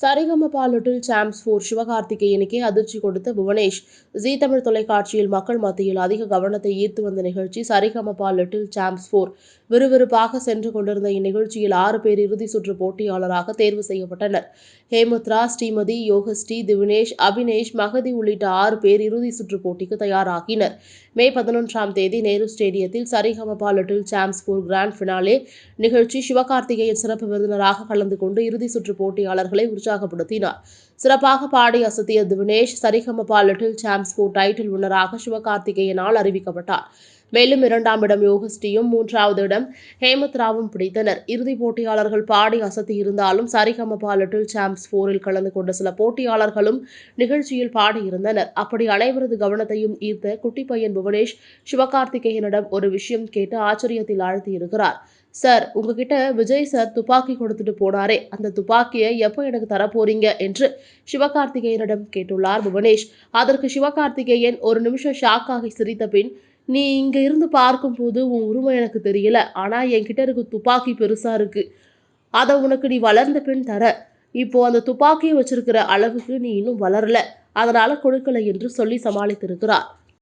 Sa Re Ga Ma Pa little champs போர் சிவகார்த்திகேயனுக்கே அதிர்ச்சி கொடுத்த புவனேஷ் ஜீ தமிழ் தொலைக்காட்சியில் மக்கள் மத்தியில் அதிக கவனத்தை ஈர்த்து வந்த நிகழ்ச்சி சரிகமபா லிட்டில் சாம்ஸ் போர் விறுவிறுப்பாக சென்று கொண்டிருந்த இந்நிகழ்ச்சியில் ஆறு பேர் இறுதி சுற்று போட்டியாளராக தேர்வு செய்யப்பட்டனர். ஹேமுத்ரா ஸ்ரீமதி யோகஸ்ரீ திவினேஷ் அபினேஷ் மகதி உள்ளிட்ட ஆறு பேர் இறுதி சுற்று போட்டிக்கு தயாராகினர். மே பதினொன்றாம் தேதி நேரு ஸ்டேடியத்தில் சரிகமபா லிட்டில் சாம்ஸ்பூர் கிராண்ட் ஃபினாலே நிகழ்ச்சி. சிவகார்த்திகேயன் சிறப்பு விருந்தினராக கலந்து கொண்டு இறுதி சுற்று போட்டியாளர்களை உற்சாகப்படுத்தினார். சிறப்பாக பாடி அசத்திய Divinesh Saregamapa little champs four title வின்னராக சிவகார்த்திகேயனால் அறிவிக்கப்பட்டார். மேலும் இரண்டாம் இடம் யோகஸ்ரீயும் மூன்றாவது இடம் ஹேமத் ராவும் பிடித்தனர். இறுதிப் போட்டியாளர்கள் பாடி அசத்தி இருந்தாலும் சரிகமபா லிட்டில் சாம்ஸ் போரில் கலந்து கொண்ட சில போட்டியாளர்களும் நிகழ்ச்சியில் பாடியிருந்தனர் அப்படி அனைவரது கவனத்தையும் ஈர்த்த குட்டி பையன் புவனேஷ் சிவகார்த்திகேயனிடம் ஒரு விஷயம் கேட்டு ஆச்சரியத்தில் ஆழ்த்தியிருக்கிறார். சார் உங்ககிட்ட விஜய் சார் துப்பாக்கி கொடுத்துட்டு போனாரே அந்த துப்பாக்கியை எப்போ எனக்கு தரப்போறீங்க? என்று சிவகார்த்திகேயனிடம் கேட்டுள்ளார் புவனேஷ். அதற்கு சிவகார்த்திகேயன் ஒரு நிமிஷம் ஷாக்காகி சிரித்த பின் நீ இங்க இருந்து பார்க்கும்போது உன் உரிமை எனக்கு தெரியல. ஆனா என்கிட்ட இருக்கு துப்பாக்கி பெருசா இருக்கு. அதை உனக்கு நீ வளர்ந்த பின் தர. இப்போ அந்த துப்பாக்கியை வச்சிருக்கிற அளவுக்கு நீ இன்னும் வளரல. அதனால கொடுக்கல என்று சொல்லி சமாளித்திருக்கிறார்.